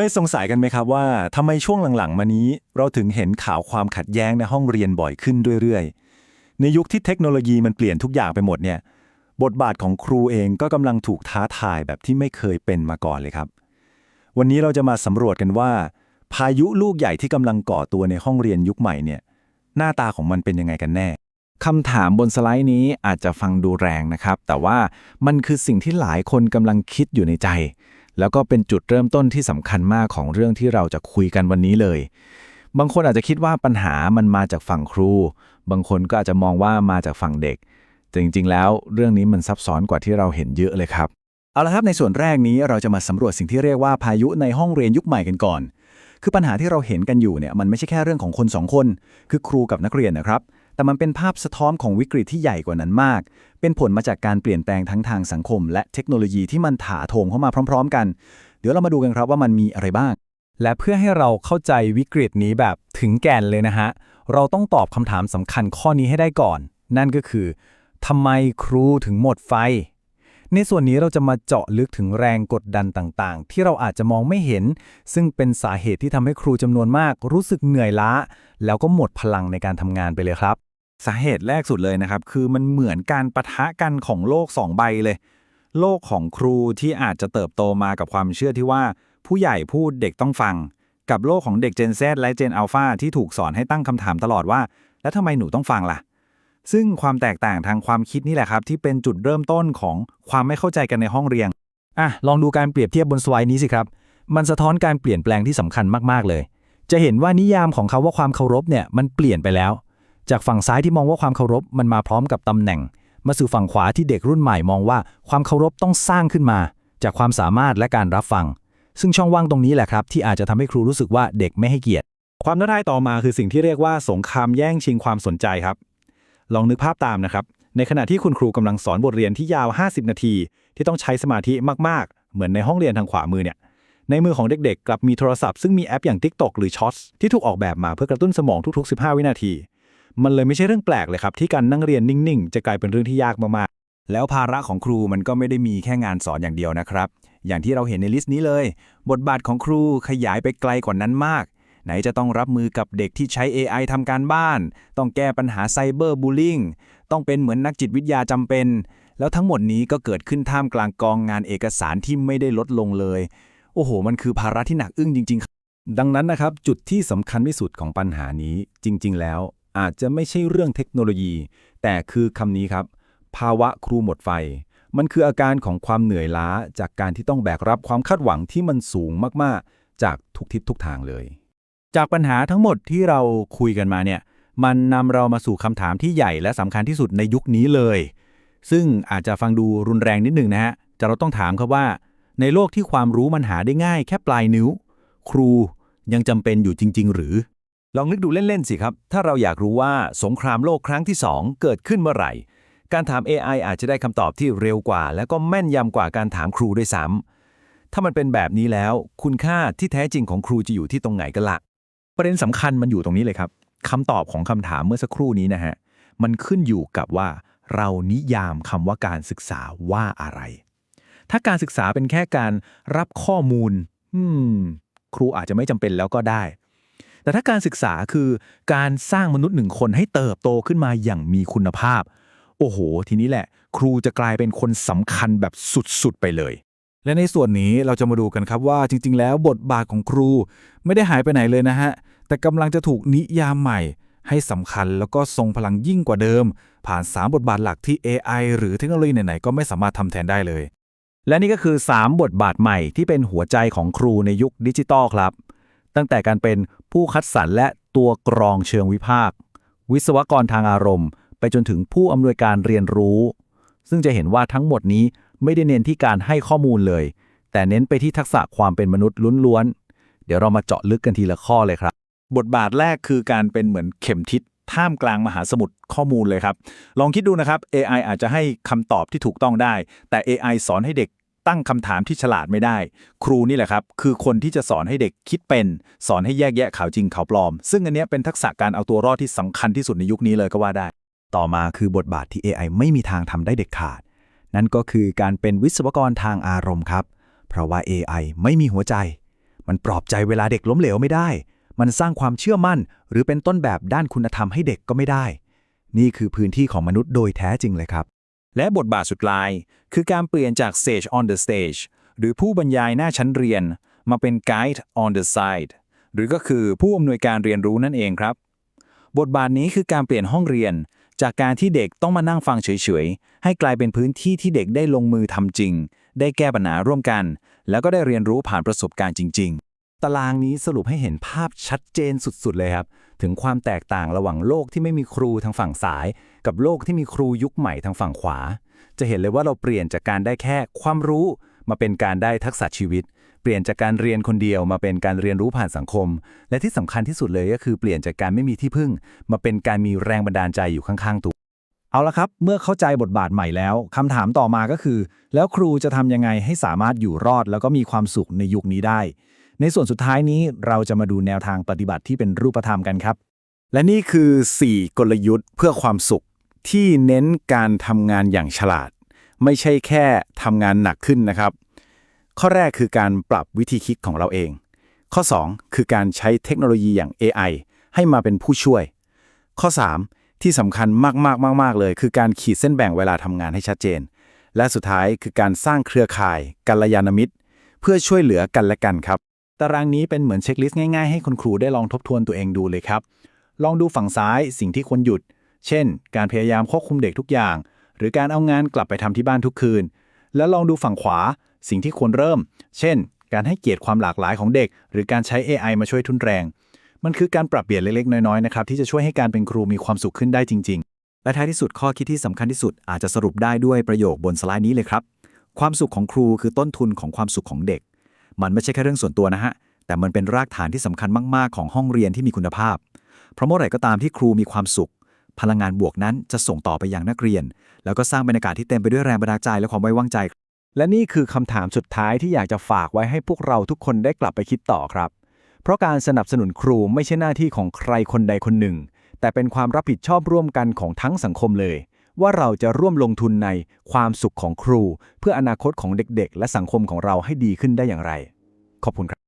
เคยสงสัยกันไหมครับว่าทำไมช่วงหลังๆ มานี้ เราถึงเห็นข่าวความขัดแย้งในห้องเรียนบ่อยขึ้นเรื่อยๆ ในยุคที่เทคโนโลยีมันเปลี่ยนทุกอย่างไปหมดเนี่ย บทบาทของครูเองก็กำลังถูกท้าทายแบบที่ไม่เคยเป็นมาก่อนเลยครับ วันนี้เราจะมาสำรวจกันว่า พายุลูกใหญ่ที่กำลังก่อตัวในห้องเรียนยุคใหม่เนี่ย หน้าตาของมันเป็นยังไงกันแน่คำถามบนสไลด์นี้อาจจะฟังดูแรงนะครับ แต่ว่ามันคือสิ่งที่หลายคนกำลังคิดอยู่ในใจ แล้วก็เป็นจุดเริ่มต้นที่สำคัญมากของเรื่องที่เราจะคุยกันวันนี้เลย บางคนอาจจะคิดว่าปัญหามันมาจากฝั่งครู บางคนก็อาจจะมองว่ามาจากฝั่งเด็ก แต่จริงๆ แล้วเรื่องนี้มันซับซ้อนกว่าที่เราเห็นเยอะเลยครับ เอาละครับในส่วนแรกนี้เราจะมาสำรวจสิ่งที่เรียกว่าพายุในห้องเรียนยุคใหม่กันก่อน คือปัญหาที่เราเห็นกันอยู่เนี่ยมันไม่ใช่แค่เรื่องของคนสองคน คือครูกับนักเรียนนะครับ แต่มันเป็นภาพสะท้อนของวิกฤตที่ใหญ่กว่านั้นมาก เป็นผลมาจากการเปลี่ยนแปลงทั้งทางสังคม และเทคโนโลยีที่มันถาโถมเข้ามาพร้อม ๆ กัน เดี๋ยวเรามาดูกันครับว่ามันมีอะไรบ้าง และเพื่อให้เราเข้าใจวิกฤตนี้แบบถึงแก่นเลยนะฮะ เราต้องตอบคำถามสำคัญข้อนี้ให้ได้ก่อน นั่นก็คือทำไมครูถึงหมดไฟ ในส่วนนี้เราจะมาเจาะลึกถึงแรงกดดันต่างๆ ที่เราอาจจะมองไม่เห็น ซึ่งเป็นสาเหตุที่ทำให้ครูจำนวนมาก รู้สึกเหนื่อยล้า แล้วก็หมดพลังในการทำงานไปเลยครับ สาเหตุแรกสุดเลยนะครับ คือมันเหมือนการประทะกันของโลกสองใบเลย โลกของครูที่อาจจะเติบโตมากับความเชื่อที่ว่า ผู้ใหญ่พูดเด็กต้องฟัง กับโลกของเด็ก Gen Z และ Gen Alpha ที่ถูกสอนให้ตั้งคำถามตลอดว่า แล้วทำไมหนูต้องฟังล่ะ ซึ่งความแตกต่างทางความคิดนี่แหละครับ ที่เป็นจุดเริ่มต้นของความไม่เข้าใจกันในห้องเรียนอะลองดูการเปรียบเทียบบนสไลด์นี้สิครับ มันสะท้อนการเปลี่ยนแปลงที่สำคัญมากๆเลย จะเห็นว่านิยามของเขาว่าความเคารพเนี่ยมันเปลี่ยนไปแล้ว จากฝั่งซ้ายที่มองว่าความเคารพมันมาพร้อมกับตำแหน่ง มาสู่ฝั่งขวาที่เด็กรุ่นใหม่มองว่าความเคารพต้องสร้างขึ้นมา จากความสามารถและการรับฟัง ซึ่งช่องว่างตรงนี้แหละครับ ที่อาจจะทำให้ครูรู้สึกว่าเด็กไม่ให้เกียรติ ความท้าทายต่อมาคือสิ่งที่เรียกว่าสงครามแย่งชิงความสนใจครับ ลองนึกภาพตามนะครับ ในขณะที่คุณครูกำลังสอนบทเรียนที่ยาว 50 นาที ที่ต้องใช้สมาธิมากๆ เหมือนในห้องเรียนทางขวามือเนี่ยในมือของเด็กๆ กลับมีโทรศัพท์ซึ่งมีแอปอย่าง TikTok หรือ Shots ที่ถูกออกแบบมาเพื่อกระตุ้นสมองทุกๆ 15 วินาที มันเลยไม่ใช่เรื่องแปลกเลยครับ ที่การนั่งเรียนนิ่ง ๆ จะกลายเป็นเรื่องที่ยากมากๆ แล้วภาระของครูมันก็ไม่ได้มีแค่งานสอนอย่างเดียวนะครับ อย่างที่เราเห็นในลิสต์นี้เลย บทบาทของครูขยายไปไกลกว่านั้นมาก ไหนจะต้องรับมือกับเด็กที่ใช้ AI ทำการบ้าน ต้องแก้ปัญหาไซเบอร์บูลลิงต้องเป็นเหมือนนักจิตวิทยาจำเป็น แล้วทั้งหมดนี้ก็เกิดขึ้นท่ามกลางกองงานเอกสารที่ไม่ได้ลดลงเลย โอ้โห มันคือภาระที่หนักอึ้งจริง ๆ ดังนั้นนะครับ จุดที่สำคัญที่สุดของปัญหานี้จริง ๆ แล้ว อาจจะไม่ใช่เรื่องเทคโนโลยี แต่คือคำนี้ครับ ภาวะครูหมดไฟ มันคืออาการของความเหนื่อยล้า จากการที่ต้องแบกรับความคาดหวังที่มันสูงมากๆ จากทุกทิศทุกทางเลย จากปัญหาทั้งหมดที่เราคุยกันมาเนี่ย มันนำเรามาสู่คำถามที่ใหญ่และสำคัญที่สุดในยุคนี้เลย ซึ่งอาจจะฟังดูรุนแรงนิดหนึ่งนะฮะจะเราต้องถามครับว่า ในโลกที่ความรู้มันหาได้ง่ายแค่ปลายนิ้ว ครูยังจำเป็นอยู่จริง ๆ หรือ ลองนึกดูเล่น ๆ สิครับ ถ้าเราอยากรู้ว่าสงครามโลกครั้งที่ 2 เกิดขึ้นเมื่อไหร่ การถาม AI อาจจะได้คำตอบที่เร็วกว่า และก็แม่นยำกว่าการถามครูด้วยซ้ำถ้ามันเป็นแบบนี้แล้ว คุณค่าที่แท้จริงของครูจะอยู่ที่ตรงไหนกันละประเด็นสำคัญมันอยู่ตรงนี้เลยครับคำตอบของคำถามเมื่อสักครู่นี้นะฮะมันขึ้นอยู่กับว่า เรานิยามคำว่าการศึกษาว่าอะไร ถ้าการศึกษาเป็นแค่การรับข้อมูล อืม ครูอาจจะไม่จำเป็นแล้วก็ได้ แต่ถ้าการศึกษาคือการสร้างมนุษย์หนึ่งคนให้เติบโตขึ้นมาอย่างมีคุณภาพ โอ้โห ทีนี้แหละ ครูจะกลายเป็นคนสำคัญแบบสุดๆไปเลย และในส่วนนี้เราจะมาดูกันครับว่าจริง ๆ แล้วบทบาทของครูไม่ได้หายไปไหนเลยนะฮะ แต่กำลังจะถูกนิยามใหม่ ให้สำคัญแล้วก็ทรงพลังยิ่งกว่าเดิม ผ่าน 3 บทบาทหลักที่ AI หรือเทคโนโลยีไหนๆก็ไม่สามารถทำแทนได้เลย และนี่ก็คือ 3 บทบาทใหม่ที่เป็นหัวใจของครูในยุคดิจิตอลครับ ตั้งแต่การเป็น ผู้คัดสรรและตัวกรองเชิงวิพากษ์วิศวกรทางอารมณ์ ไปจนถึงผู้อำนวยการเรียนรู้ ซึ่งจะเห็นว่าทั้งหมดนี้ไม่ได้เน้นที่การให้ข้อมูลเลย แต่เน้นไปที่ทักษะความเป็นมนุษย์ล้วนๆเดี๋ยวเรามาเจาะลึกกันทีละข้อเลยครับ บทบาทแรกคือการเป็นเหมือนเข็มทิศท่ามกลางมหาสมุทรข้อมูลเลยครับ ลองคิดดูนะครับ AI อาจจะให้คำตอบที่ถูกต้องได้ แต่ AI สอนให้เด็ก ตั้งคำถามที่ฉลาดไม่ได้ ครูนี่แหละครับ คือคนที่จะสอนให้เด็กคิดเป็น สอนให้แยกแยะข่าวจริงข่าวปลอม ซึ่งอันนี้เป็นทักษะการเอาตัวรอดที่สำคัญที่สุดในยุคนี้เลยก็ว่าได้ ต่อมาคือบทบาทที่ AI ไม่มีทางทำได้เด็ดขาด นั่นก็คือการเป็นวิศวกรทางอารมณ์ครับ เพราะว่า AI ไม่มีหัวใจ มันปลอบใจเวลาเด็กล้มเหลวไม่ได้ มันสร้างความเชื่อมั่น หรือเป็นต้นแบบด้านคุณธรรมให้เด็กก็ไม่ได้ นี่คือพื้นที่ของมนุษย์โดยแท้จริงเลยครับ และบทบาทสุดท้าย คือการเปลี่ยนจาก sage on the stage หรือผู้บรรยายหน้าชั้นเรียน มาเป็น guide on the side หรือก็คือผู้อำนวยการเรียนรู้นั่นเองครับ บทบาทนี้คือการเปลี่ยนห้องเรียน จากการที่เด็กต้องมานั่งฟังเฉยๆ ให้กลายเป็นพื้นที่ที่เด็กได้ลงมือทำจริง ได้แก้ปัญหาร่วมกัน แล้วก็ได้เรียนรู้ผ่านประสบการณ์จริง ๆ ตารางนี้สรุปให้เห็นภาพชัดเจนสุดๆเลยครับ ถึงความแตกต่างระหว่างโลกที่ไม่มีครูทางฝั่งซ้าย กับโลกที่มีครูยุคใหม่ทางฝั่งขวา จะเห็นเลยว่าเราเปลี่ยนจากการได้แค่ความรู้ มาเป็นการได้ทักษะชีวิต เปลี่ยนจากการเรียนคนเดียวมาเป็นการเรียนรู้ผ่านสังคม และที่สำคัญที่สุดเลยก็คือเปลี่ยนจากการไม่มีที่พึ่ง มาเป็นการมีแรงบันดาลใจอยู่ข้างๆตัวเอาละครับ เมื่อเข้าใจบทบาทใหม่แล้วคำถามต่อมาก็คือ แล้วครูจะทำยังไงให้สามารถอยู่รอด แล้วก็มีความสุขในยุคนี้ได้ ในส่วนสุดท้ายนี้เราจะมาดูแนวทางปฏิบัติที่เป็นรูปธรรมกันครับ และนี่คือ 4 กลยุทธ์เพื่อความสุขที่เน้นการทำงานอย่างฉลาด ไม่ใช่แค่ทำงานหนักขึ้นนะครับ ข้อแรกคือการปรับวิธีคิดของเราเอง ข้อ 2 คือการใช้เทคโนโลยีอย่าง AI ให้มาเป็นผู้ช่วย ข้อ 3 ที่สำคัญมากๆมากๆเลย คือการขีดเส้นแบ่งเวลาทำงานให้ชัดเจน และสุดท้ายคือการสร้างเครือข่ายกัลยาณมิตร เพื่อช่วยเหลือกันและกันครับ ตารางนี้เป็นเหมือนเช็คลิสต์ง่ายๆให้คุณครูได้ลองทบทวนตัวเองดูเลยครับ ลองดูฝั่งซ้ายสิ่งที่ควรหยุด เช่น การพยายามควบคุมเด็กทุกอย่าง หรือการเอางานกลับไปทำที่บ้านทุกคืน แล้วลองดูฝั่งขวา สิ่งที่ควรเริ่ม เช่น การให้เกียรติความหลากหลายของเด็ก หรือการใช้ AI มาช่วยทุนแรง มันคือการปรับเปลี่ยนเล็กๆน้อยๆนะครับที่จะช่วยให้การเป็นครูมีความสุขขึ้นได้จริง ๆ และท้ายที่สุดข้อคิดที่สำคัญที่สุดอาจจะสรุปได้ด้วยประโยคบนสไลด์นี้เลยครับ ความสุขของครูคือต้นทุนของความสุขของเด็ก มันไม่ใช่แค่เรื่องส่วนตัวนะฮะ แต่มันเป็นรากฐานที่สำคัญมาก ๆ ของห้องเรียนที่มีคุณภาพ เพราะเมื่อไหร่ก็ตามที่ครูมีความสุข พลังงานบวกนั้นจะส่งต่อไปยังนักเรียน แล้วก็สร้างบรรยากาศที่เต็มไปด้วยแรงบันดาลใจและความไว้วางใจ และนี่คือคำถามสุดท้ายที่อยากจะฝากไว้ให้พวกเราทุกคนได้กลับไปคิดต่อครับ เพราะการสนับสนุนครูไม่ใช่หน้าที่ของใครคนใดคนหนึ่ง แต่เป็นความรับผิดชอบร่วมกันของทั้งสังคมเลย ว่าเราจะร่วมลงทุนในความสุขของครู เพื่ออนาคตของเด็กๆ และสังคมของเราให้ดีขึ้นได้อย่างไร ขอบคุณครับ